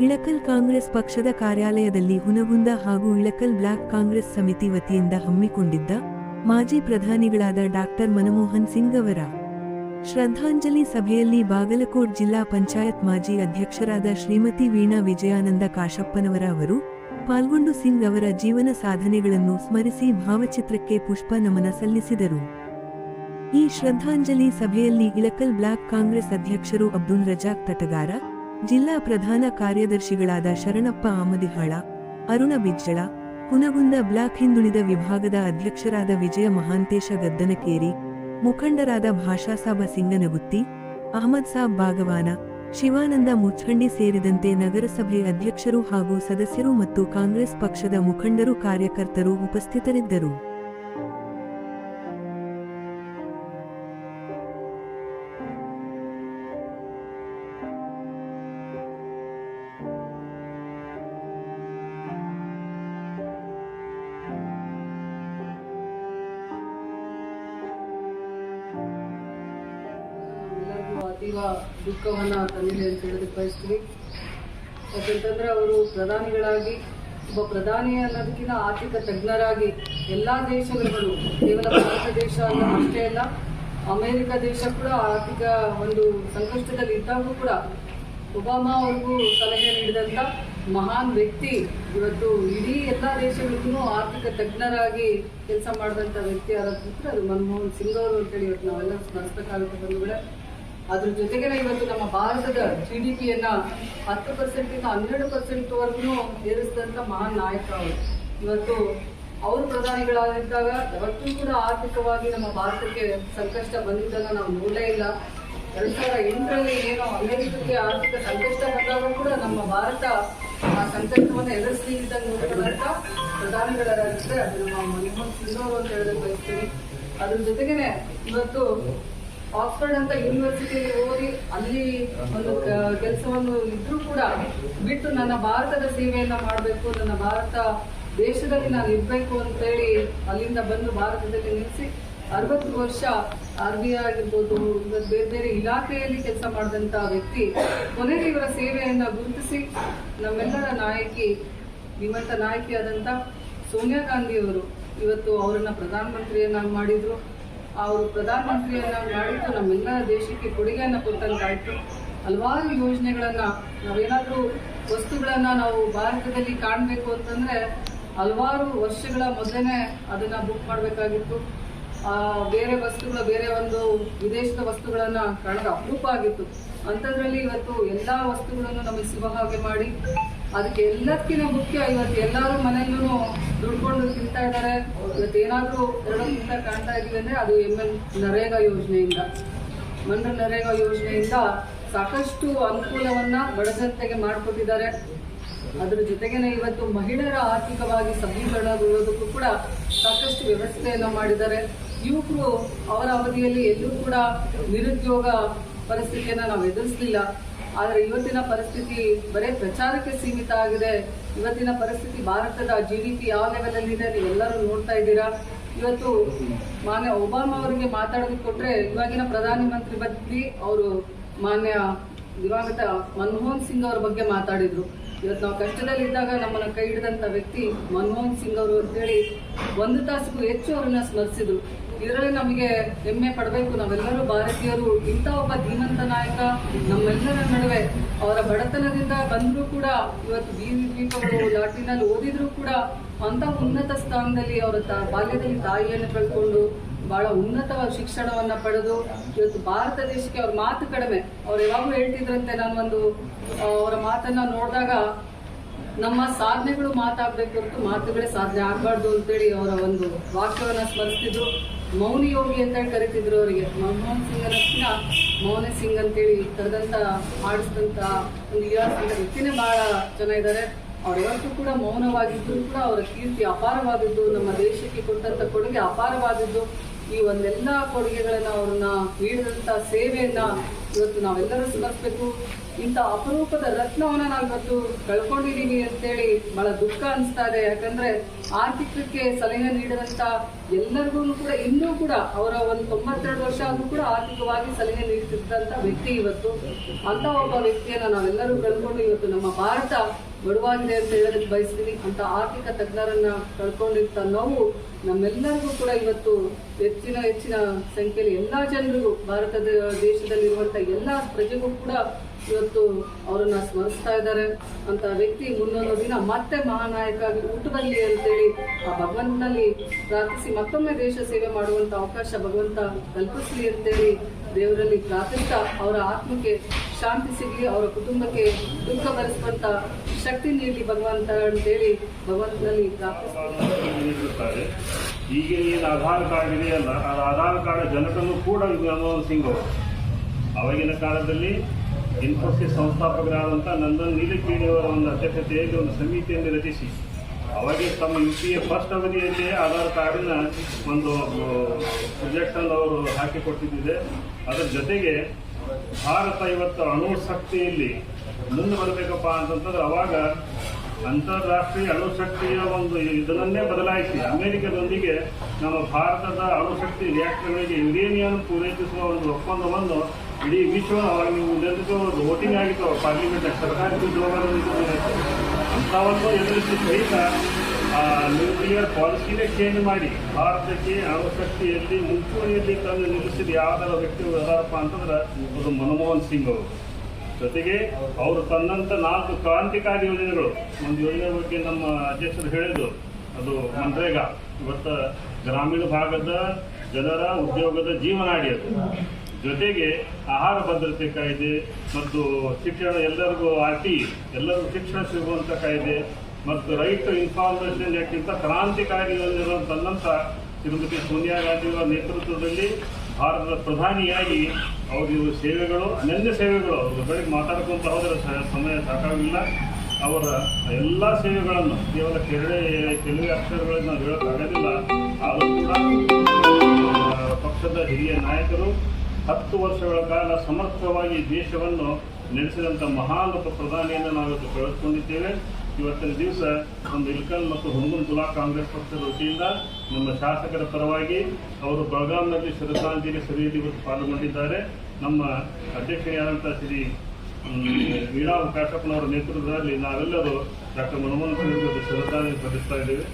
ಇಳಕಲ್ ಕಾಂಗ್ರೆಸ್ ಪಕ್ಷದ ಕಾರ್ಯಾಲಯದಲ್ಲಿ ಹುನಗುಂದ ಹಾಗೂ ಇಳಕಲ್ ಬ್ಲಾಕ್ ಕಾಂಗ್ರೆಸ್ ಸಮಿತಿ ವತಿಯಿಂದ ಹಮ್ಮಿಕೊಂಡಿದ್ದ ಮಾಜಿ ಪ್ರಧಾನಿಗಳಾದ ಡಾಕ್ಟರ್ ಮನಮೋಹನ್ ಸಿಂಗ್ ಅವರ ಶ್ರದ್ಧಾಂಜಲಿ ಸಭೆಯಲ್ಲಿ ಬಾಗಲಕೋಟ್ ಜಿಲ್ಲಾ ಪಂಚಾಯತ್ ಮಾಜಿ ಅಧ್ಯಕ್ಷರಾದ ಶ್ರೀಮತಿ ವೀಣಾ ವಿಜಯಾನಂದ ಕಾಶಪ್ಪನವರ ಅವರು ಪಾಲ್ಗೊಂಡು ಸಿಂಗ್ ಅವರ ಜೀವನ ಸಾಧನೆಗಳನ್ನು ಸ್ಮರಿಸಿ ಭಾವಚಿತ್ರಕ್ಕೆ ಪುಷ್ಪ ನಮನ ಸಲ್ಲಿಸಿದರು. ಈ ಶ್ರದ್ಧಾಂಜಲಿ ಸಭೆಯಲ್ಲಿ ಇಳಕಲ್ ಬ್ಲಾಕ್ ಕಾಂಗ್ರೆಸ್ ಅಧ್ಯಕ್ಷರು ಅಬ್ದುಲ್ ರಜಾಕ್ ತಟಗಾರ ಜಿಲ್ಲಾ ಪ್ರಧಾನ ಕಾರ್ಯದರ್ಶಿಗಳಾದ ಶರಣಪ್ಪ ಆಮದಿಹಾಳ, ಅರುಣ ಬಿಜ್ಜಳ, ಕುನಗುಂದ ಬ್ಲಾಕ್ ಹಿಂದುಳಿದ ವಿಭಾಗದ ಅಧ್ಯಕ್ಷರಾದ ವಿಜಯ ಮಹಾಂತೇಶ ಗದ್ದನಕೇರಿ, ಮುಖಂಡರಾದ ಭಾಷಾಸಾಬ ಸಿಂಗನಗುತ್ತಿ, ಅಹಮದ್ ಸಾಬ್ ಬಾಗವಾನ ಶಿವಾನಂದ ಮುಚ್ಚಂಡಿ ಸೇರಿದಂತೆ ನಗರಸಭೆ ಅಧ್ಯಕ್ಷರು ಹಾಗೂ ಸದಸ್ಯರು ಮತ್ತು ಕಾಂಗ್ರೆಸ್ ಪಕ್ಷದ ಮುಖಂಡರು ಕಾರ್ಯಕರ್ತರು ಉಪಸ್ಥಿತರಿದ್ದರು. ಅತೀವ ದುಃಖವನ್ನ ತಂದಿದೆ ಅಂತ ಹೇಳೋದಕ್ಕೆ ಬಯಸ್ತೀವಿ. ಯಾಕಂತಂದ್ರೆ ಅವರು ಪ್ರಧಾನಿಗಳಾಗಿ, ಒಬ್ಬ ಪ್ರಧಾನಿ ಅನ್ನೋದಕ್ಕಿಂತ ಆರ್ಥಿಕ ತಜ್ಞರಾಗಿ ಎಲ್ಲಾ ದೇಶಗಳು, ಕೇವಲ ಭಾರತ ದೇಶ ಅಷ್ಟೇ ಅಲ್ಲ, ಅಮೇರಿಕ ದೇಶ ಕೂಡ ಆರ್ಥಿಕ ಒಂದು ಸಂಕಷ್ಟದಲ್ಲಿ ಇದ್ದಾಗೂ ಕೂಡ ಒಬಾಮಾ ಅವ್ರಿಗೂ ಸಲಹೆ ನೀಡಿದಂಥ ಮಹಾನ್ ವ್ಯಕ್ತಿ, ಇವತ್ತು ಇಡೀ ಎಲ್ಲ ದೇಶಗಳಿಗೂ ಆರ್ಥಿಕ ತಜ್ಞರಾಗಿ ಕೆಲಸ ಮಾಡಿದಂಥ ವ್ಯಕ್ತಿ ಯಾರಂತಂದ್ರೆ ಅದು ಮನಮೋಹನ್ ಸಿಂಗ್ ಅವರು ಅಂತೇಳಿ ಇವತ್ತು ನಾವೆಲ್ಲ ಸ್ಮರಿಸಬೇಕಾಗುತ್ತೆ ಬಂಧುಗಳೇ. ಅದ್ರ ಜೊತೆಗೇನೆ ಇವತ್ತು ನಮ್ಮ ಭಾರತದ ಜಿ ಡಿ ಪಿಯನ್ನ ಹತ್ತು ಪರ್ಸೆಂಟ್ ಇಂದ ಹನ್ನೆರಡು ಪರ್ಸೆಂಟ್ ವರೆಗೂ ಏರಿಸಿದಂತ ಮಹಾನ್ ನಾಯಕ ಅವರು. ಇವತ್ತು ಅವರು ಪ್ರಧಾನಿಗಳಾಗಿದ್ದಾಗ ಯಾವತ್ತೂ ಕೂಡ ಆರ್ಥಿಕವಾಗಿ ನಮ್ಮ ಭಾರತಕ್ಕೆ ಸಂಕಷ್ಟ ಬಂದಿದ್ದಾಗ ನಾವು ನೋಡಲೇ ಇಲ್ಲ. ಎರಡ್ ಸಾವಿರದ ಎಂಟರಲ್ಲಿ ಏನೋ ಅಮೆರಿಕಕ್ಕೆ ಆರ್ಥಿಕ ಸಂಕಷ್ಟ ಬಂದಾಗ ಕೂಡ ನಮ್ಮ ಭಾರತ ಆ ಸಂಕಷ್ಟವನ್ನು ಎದುರಿಸಲಿದ್ದ ನೋಡಿದಂತ ಪ್ರಧಾನಿಗಳಾಗಿದ್ದರೆ ಅದು ನಮ್ಮ ಮನಮೋಹನ್ ಸಿಂಗ್ ಅವರು ಅಂತ ಹೇಳೋದಕ್ಕೆ ಬಯಸ್ತೀನಿ. ಅದ್ರ ಜೊತೆಗೇನೆ ಇವತ್ತು ಆಕ್ಸ್ಫರ್ಡ್ ಅಂತ ಯೂನಿವರ್ಸಿಟಿಯಲ್ಲಿ ಓದಿ ಅಲ್ಲಿ ಒಂದು ಕೆಲಸವನ್ನು ಇದ್ರೂ ಕೂಡ ಬಿಟ್ಟು ನನ್ನ ಭಾರತದ ಸೇವೆಯನ್ನ ಮಾಡಬೇಕು, ನನ್ನ ಭಾರತ ದೇಶದಲ್ಲಿ ನಾನು ಇರಬೇಕು ಅಂತೇಳಿ ಅಲ್ಲಿಂದ ಬಂದು ಭಾರತದಲ್ಲಿ ನಿಲ್ಲಿಸಿ ಅರವತ್ತು ವರ್ಷ ಆರ್ ಬಿ ಐ ಆಗಿರ್ಬೋದು ಬೇರೆ ಬೇರೆ ಇಲಾಖೆಯಲ್ಲಿ ಕೆಲಸ ಮಾಡಿದಂತ ವ್ಯಕ್ತಿ ಕೊನೆಗೆ ಇವರ ಸೇವೆಯನ್ನ ಗುರುತಿಸಿ ನಮ್ಮೆಲ್ಲರ ನಾಯಕಿ ಶ್ರೀಮಂತ ನಾಯಕಿಯಾದಂತ ಸೋನಿಯಾ ಗಾಂಧಿ ಅವರು ಇವತ್ತು ಅವರನ್ನ ಪ್ರಧಾನಮಂತ್ರಿಯನ್ನಾಗಿ ಮಾಡಿದ್ರು. ಅವರು ಪ್ರಧಾನಮಂತ್ರಿಯನ್ನ ಮಾಡಿದ್ದು ನಮ್ಮೆಲ್ಲ ದೇಶಕ್ಕೆ ಕೊಡುಗೆಯನ್ನ ಕೊಟ್ಟಂತಾಯ್ತು. ಹಲವಾರು ಯೋಜನೆಗಳನ್ನ ನಾವೇನಾದ್ರೂ ವಸ್ತುಗಳನ್ನ ನಾವು ಭಾರತದಲ್ಲಿ ಕಾಣಬೇಕು ಅಂತಂದ್ರೆ, ಹಲವಾರು ವರ್ಷಗಳ ಮೊದಲೇ ಅದನ್ನ ಬುಕ್ ಮಾಡಬೇಕಾಗಿತ್ತು. ಬೇರೆ ವಸ್ತುಗಳ, ಬೇರೆ ಒಂದು ವಿದೇಶದ ವಸ್ತುಗಳನ್ನ ಕಾಣೋದು ಅಪರೂಪ ಆಗಿತ್ತು. ಅಂಥದ್ರಲ್ಲಿ ಇವತ್ತು ಎಲ್ಲಾ ವಸ್ತುಗಳನ್ನು ನಮಗೆ ಸಿಗುವ ಹಾಗೆ ಮಾಡಿ ಅದಕ್ಕೆ ಎಲ್ಲದಕ್ಕಿಂತ ಮುಖ್ಯ ಇವತ್ತು ಎಲ್ಲರೂ ಮನೆಯಲ್ಲೂ ದುಡ್ಕೊಂಡು ತಿಂತಾ ಇದ್ದಾರೆ. ಇವತ್ತು ಏನಾದ್ರೂ ಎರಡಕ್ಕಿಂತ ಕಾಣ್ತಾ ಇದೀವಿ ಅಂದರೆ ಅದು ಎಂ ಎನ್ ನರೇಗಾ ಯೋಜನೆಯಿಂದ. ಮಣ್ಣ ನರೇಗಾ ಯೋಜನೆಯಿಂದ ಸಾಕಷ್ಟು ಅನುಕೂಲವನ್ನು ಬಡ ಜನತೆಗೆ ಮಾಡಿಕೊಟ್ಟಿದ್ದಾರೆ. ಅದರ ಜೊತೆಗೇನೆ ಇವತ್ತು ಮಹಿಳೆಯರ ಆರ್ಥಿಕವಾಗಿ ಸಬಲೀಕರಣಗೊಳ್ಳೋದಕ್ಕೂ ಕೂಡ ಸಾಕಷ್ಟು ವ್ಯವಸ್ಥೆಯನ್ನು ಮಾಡಿದ್ದಾರೆ. ಯುವಕರು ಅವರ ಅವಧಿಯಲ್ಲಿ ಎಲ್ಲೂ ಕೂಡ ನಿರುದ್ಯೋಗ ಪರಿಸ್ಥಿತಿಯನ್ನು ನಾವು ಎದುರಿಸಲಿಲ್ಲ. ಆದ್ರೆ ಇವತ್ತಿನ ಪರಿಸ್ಥಿತಿ ಬರೀ ಪ್ರಚಾರಕ್ಕೆ ಸೀಮಿತ ಆಗಿದೆ. ಇವತ್ತಿನ ಪರಿಸ್ಥಿತಿ ಭಾರತದ ಜಿ ಡಿ ಪಿ ಯಾವ ಲೆವೆಲ್ ಅಲ್ಲಿ ಇದೆ ನೀವೆಲ್ಲರೂ ನೋಡ್ತಾ ಇದ್ದೀರಾ? ಇವತ್ತು ಮಾನ್ಯ ಒಬಾಮಾ ಅವರಿಗೆ ಮಾತಾಡೋದು ಕೊಟ್ಟರೆ ಇವಾಗಿನ ಪ್ರಧಾನಿ ಮಂತ್ರಿ ಬಗ್ಗೆ ಅವರು ಮಾನ್ಯ ದಿವಂಗತ ಮನಮೋಹನ್ ಸಿಂಗ್ ಅವ್ರ ಬಗ್ಗೆ ಮಾತಾಡಿದ್ರು. ಇವತ್ತು ನಾವು ಕಷ್ಟದಲ್ಲಿದ್ದಾಗ ನಮ್ಮನ್ನ ಕೈ ಹಿಡಿದಂತ ವ್ಯಕ್ತಿ ಮನಮೋಹನ್ ಸಿಂಗ್ ಅವರು ಅಂತೇಳಿ ಒಂದು ತಾಸಿಗೂ ಹೆಚ್ಚು ಅವ್ರನ್ನ ಸ್ಮರಿಸಿದ್ರು. ಇದರಲ್ಲಿ ನಮಗೆ ಹೆಮ್ಮೆ ಪಡಬೇಕು. ನಾವೆಲ್ಲರೂ ಭಾರತೀಯರು, ಇಂಥ ಒಬ್ಬ ಧೀಮಂತ ನಾಯಕ ನಮ್ಮೆಲ್ಲರ ನಡುವೆ ಅವರ ಬಡತನದಿಂದ ಬಂದರೂ ಕೂಡ ಇವತ್ತು ಬೀದಿ ದ್ವೀಪಗಳು ಲಾಟಿನಲ್ಲಿ ಓದಿದ್ರು ಕೂಡ ಅಂತ ಉನ್ನತ ಸ್ಥಾನದಲ್ಲಿ ಅವರ ಬಾಲ್ಯದಲ್ಲಿ ತಾಯಿಯನ್ನು ಕಳ್ಕೊಂಡು ಬಹಳ ಉನ್ನತವಾದ ಶಿಕ್ಷಣವನ್ನ ಪಡೆದು ಇವತ್ತು ಭಾರತ ದೇಶಕ್ಕೆ ಅವ್ರ ಮಾತು ಕಡಿಮೆ. ಅವ್ರು ಯಾವಾಗಲೂ ಹೇಳ್ತಿದ್ರಂತೆ, ನಾನು ಒಂದು ಅವರ ಮಾತನ್ನ ನೋಡಿದಾಗ ನಮ್ಮ ಸಾಧನೆಗಳು ಮಾತಾಡ್ಬೇಕು ಹೊರತು ಮಾತುಗಳೇ ಸಾಧನೆ ಆಗ್ಬಾರ್ದು ಅಂತೇಳಿ ಅವರ ಒಂದು ವಾಕ್ಯವನ್ನ ಸ್ಮರಿಸ್ತಿದ್ರು. ಮೌನಿ ಯೋಗಿ ಅಂತ ಹೇಳಿ ಕರಿತಿದ್ರು ಅವರಿಗೆ. ಮನಮೋಹನ್ ಸಿಂಗ್ ಅನ್ನ ಮೌನ ಸಿಂಗ್ ಅಂತೇಳಿ ಕರೆದಂತ ಆಡಿಸಿದಂತ ಒಂದು ಇತಿಹಾಸದ ವ್ಯಕ್ತಿನೇ ಬಹಳ ಜನ ಇದ್ದಾರೆ ಅವ್ರು ಯಾವತ್ತೂ ಕೂಡ ಮೌನವಾಗಿದ್ದರೂ ಕೂಡ ಅವರ ಕೀರ್ತಿ ಅಪಾರವಾದದ್ದು ನಮ್ಮ ದೇಶಕ್ಕೆ ಕೊಟ್ಟಂತ ಕೊಡುಗೆ ಅಪಾರವಾದದ್ದು ಈ ಒಂದೆಲ್ಲ ಕೊಡುಗೆಗಳನ್ನ ಅವ್ರನ್ನ ನೀಡಿದಂತ ಸೇವೆಯನ್ನ ಇವತ್ತು ನಾವೆಲ್ಲರೂ ಸ್ಮರಿಸಬೇಕು ಇಂಥ ಅಪರೂಪದ ರತ್ನವನ್ನ ನಾವು ಇವತ್ತು ಅಂತ ಅಂತೇಳಿ ಬಹಳ ದುಃಖ ಅನಿಸ್ತಾ ಇದೆ. ಯಾಕಂದ್ರೆ ಆರ್ಥಿಕಕ್ಕೆ ಸಲಹೆ ನೀಡಿದಂತ ಎಲ್ಲರಿಗೂ ಕೂಡ, ಇನ್ನೂ ಕೂಡ ಅವರ ಒಂದು ತೊಂಬತ್ತೆರಡು ವರ್ಷ ಆದ್ರೂ ಕೂಡ ಆರ್ಥಿಕವಾಗಿ ಸಲಹೆ ನೀಡುತ್ತಿದ್ದಂತ ವ್ಯಕ್ತಿ ಇವತ್ತು. ಅಂತ ಒಬ್ಬ ವ್ಯಕ್ತಿಯನ್ನ ನಾವೆಲ್ಲರೂ ಕಳ್ಕೊಂಡು ಇವತ್ತು ನಮ್ಮ ಭಾರತ ಬಡವಾಗಿದೆ ಅಂತ ಹೇಳೋದಕ್ಕೆ ಬಯಸ್ತೀನಿ ಅಂತ ಆರ್ಥಿಕ ತಜ್ಞರನ್ನ ಕಳ್ಕೊಂಡಿರ್ತ ನೋವು ನಮ್ಮೆಲ್ಲರಿಗೂ ಕೂಡ ಇವತ್ತು ಹೆಚ್ಚಿನ ಹೆಚ್ಚಿನ ಸಂಖ್ಯೆಯಲ್ಲಿ ಎಲ್ಲ ಜನರಿಗೂ ಭಾರತದ ದೇಶದಲ್ಲಿರುವಂತ ಎಲ್ಲಾ ಪ್ರಜೆಗೂ ಕೂಡ ಇವತ್ತು ಅವರನ್ನ ಸ್ಮರಿಸ್ತಾ ಇದ್ದಾರೆ ಅಂತ ವ್ಯಕ್ತಿ ಮುಂದೊಂದು ದಿನ ಮತ್ತೆ ಮಹಾನಾಯಕ ಊಟದಲ್ಲಿ ಅಂತೇಳಿ ಆ ಭಗವಂತನಲ್ಲಿ ಪ್ರಾರ್ಥಿಸಿ ಮತ್ತೊಮ್ಮೆ ದೇಶ ಸೇವೆ ಮಾಡುವಂತ ಅವಕಾಶ ಭಗವಂತ ಕಲ್ಪಿಸಲಿ ಅಂತೇಳಿ ದೇವರಲ್ಲಿ ಪ್ರಾರ್ಥಿಸ್ತಾ ಅವರ ಆತ್ಮಕ್ಕೆ ಶಾಂತಿ ಸಿಗಲಿ, ಅವರ ಕುಟುಂಬಕ್ಕೆ ದುಃಖ ಭರಿಸುವಂತ ಶಕ್ತಿ ನೀಡಲಿ ಭಗವಂತ ಅಂತೇಳಿ ಭಗವಂತನಲ್ಲಿ ಪ್ರಾರ್ಥಿಸ್ತಾರೆ ಈಗ ಏನು ಆಧಾರ್ ಕಾರ್ಡ್ ಇದೆಯಲ್ಲ, ಆ ಆಧಾರ್ ಕಾರ್ಡ್ ಜನಕನ್ನು ಕೂಡ ಸಿಂಗ್ ಅವರು ಅವಾಗಿನ ಕಾಲದಲ್ಲಿ ಇನ್ಫೋಸಿಸ್ ಸಂಸ್ಥಾಪಕರಾದಂಥ ನಂದನ್ ನೀಲಕೇಣಿ ಅವರ ಒಂದು ಅಧ್ಯಕ್ಷತೆಯಲ್ಲಿ ಒಂದು ಸಮಿತಿಯನ್ನು ರಚಿಸಿ. ಅವಾಗೆ ತಮ್ಮ ಯು ಪಿ ಎ ಫಸ್ಟ್ ಅವಧಿಯಲ್ಲಿ ಆಧಾರ್ ಕಾರ್ಡಿನ ಒಂದು ಪ್ರೊಜೆಕ್ಷನ್ ಅವರು ಹಾಕಿಕೊಟ್ಟಿದ್ದಿದೆ. ಅದರ ಜೊತೆಗೆ ಭಾರತ ಇವತ್ತು ಅಣು ಶಕ್ತಿಯಲ್ಲಿ ಮುಂದೆ ಬರಬೇಕಪ್ಪ ಅಂತಂತಂದ್ರೆ ಅವಾಗ ಅಂತಾರಾಷ್ಟ್ರೀಯ ಅಣುಶಕ್ತಿಯ ಒಂದು ಇದನ್ನೇ ಬದಲಾಯಿಸಿ ಅಮೆರಿಕದೊಂದಿಗೆ ನಮ್ಮ ಭಾರತದ ಅಣುಶಕ್ತಿ ರಿಯಾಕ್ಟರ್ಗಳಿಗೆ ಯುರೇನಿಯಂ ಪೂರೈಸುವ ಒಂದು ಒಪ್ಪಂದವನ್ನು ಇಡೀ ವಿಶ್ವ ಅವಾಗ ನೀವು ಎಲ್ಲರಿಗೂ ವೋಟಿಂಗ್ ಆಗಿತ್ತು ಪಾರ್ಲಿಮೆಂಟ್ ಸರ್ಕಾರಿ ಉದ್ಯೋಗದಲ್ಲಿ ಅಂಥವನ್ನು ಎದುರಿಸಿ ಸಹಿತ ನ್ಯೂಕ್ಲಿಯರ್ ಪಾಲಿಸಿನೇ ಚೇಂಜ್ ಮಾಡಿ, ಭಾರತಕ್ಕೆ ಅಣುಶಕ್ತಿಯಲ್ಲಿ ಮುಂಚೂಣಿಯಲ್ಲಿ ತಂದು ನಿಲ್ಲಿಸಿದ ಯಾವ್ದಾರ ವ್ಯಕ್ತಿಗಳು ಅದಾರಪ್ಪ ಅಂತಂದ್ರೆ ಅದು ಮನಮೋಹನ್ ಸಿಂಗ್ ಅವರು. ಜೊತೆಗೆ ಅವರು ತಂದಂಥ ನಾಲ್ಕು ಕ್ರಾಂತಿಕಾರಿ ಯೋಜನೆಗಳು. ಒಂದು ಯೋಜನೆ ಬಗ್ಗೆ ನಮ್ಮ ಅಧ್ಯಕ್ಷರು ಹೇಳಿದ್ರು ಅದು ಮನ್ರೇಗಾ ಇವತ್ತು ಗ್ರಾಮೀಣ ಭಾಗದ ಜನರ ಉದ್ಯೋಗದ ಜೀವನಾಡಿ ಅದು. ಜೊತೆಗೆ ಆಹಾರ ಭದ್ರತೆ ಕಾಯ್ದೆ ಮತ್ತು ಶಿಕ್ಷಣ ಎಲ್ಲರಿಗೂ ಆರ್ ಟಿ ಎಲ್ಲರಿಗೂ ಶಿಕ್ಷಣ ಸಿಗುವಂತ ಕಾಯ್ದೆ ಮತ್ತು ರೈಟ್ ಇನ್ಫಾರ್ಮೇಷನ್ ಆಕ್ಟ್ ಕ್ರಾಂತಿ ಕ್ರಾಂತಿಕಾರಿ ಯೋಜನೆಗಳನ್ನು ತಂದಂತ ಶ್ರೀಮತಿ ಸೋನಿಯಾ ಗಾಂಧಿ ಅವರ ನೇತೃತ್ವದಲ್ಲಿ ಭಾರತದ ಪ್ರಧಾನಿಯಾಗಿ ಅವರು ಸೇವೆಗಳು, ಅನನ್ಯ ಸೇವೆಗಳು, ಅವ್ರ ಬೆಳಗ್ಗೆ ಮಾತಾಡ್ಕೊಂತ ಹೋದ್ರೆ ಸಮಯ ಸಾಕಾಗಿಲ್ಲ. ಅವರ ಎಲ್ಲ ಸೇವೆಗಳನ್ನು, ಕೇವಲ ಕೆರಳೆ ಕೆಲವೇ ಅಕ್ಷರಗಳನ್ನು ನಾವು ಹೇಳೋಕ್ಕಾಗೋದಿಲ್ಲ, ಆದರೂ ಕೂಡ ಪಕ್ಷದ ಹಿರಿಯ ನಾಯಕರು ಹತ್ತು ವರ್ಷಗಳ ಕಾಲ ಸಮರ್ಥವಾಗಿ ದೇಶವನ್ನು ನಡೆಸಿದಂಥ ಮಹಾನ್ ಒಬ್ಬ ಪ್ರಧಾನಿಯನ್ನು ನಾವಿವತ್ತು ಕಳೆದುಕೊಂಡಿದ್ದೇವೆ. ಇವತ್ತಿನ ದಿವಸ ಒಂದು ಇಲ್ಕಲ್ ಮತ್ತು ಹೊಂಗುನ್ ತುಲಾ ಕಾಂಗ್ರೆಸ್ ಪಕ್ಷದ ವತಿಯಿಂದ ನಮ್ಮ ಶಾಸಕರ ಪರವಾಗಿ ಅವರು ಬೆಳಗಾಂನಲ್ಲಿ ಶ್ರದ್ಧಾಂಜಲಿ ಸಭೆಯಲ್ಲಿ ಇವತ್ತು ಪಾಲ್ಗೊಂಡಿದ್ದಾರೆ. ನಮ್ಮ ಅಧ್ಯಕ್ಷೆಯಾದಂಥ ಶ್ರೀ ವೀಣಾ ಕಾಶಪ್ಪನವರ ನೇತೃತ್ವದಲ್ಲಿ ನಾವೆಲ್ಲರೂ ಡಾಕ್ಟರ್ ಮನಮೋಹನ್ ಸಿಂಗ್ ಶ್ರದ್ಧಾಂಜಲಿ ಸಲ್ಲಿಸ್ತಾ ಇದ್ದೇವೆ.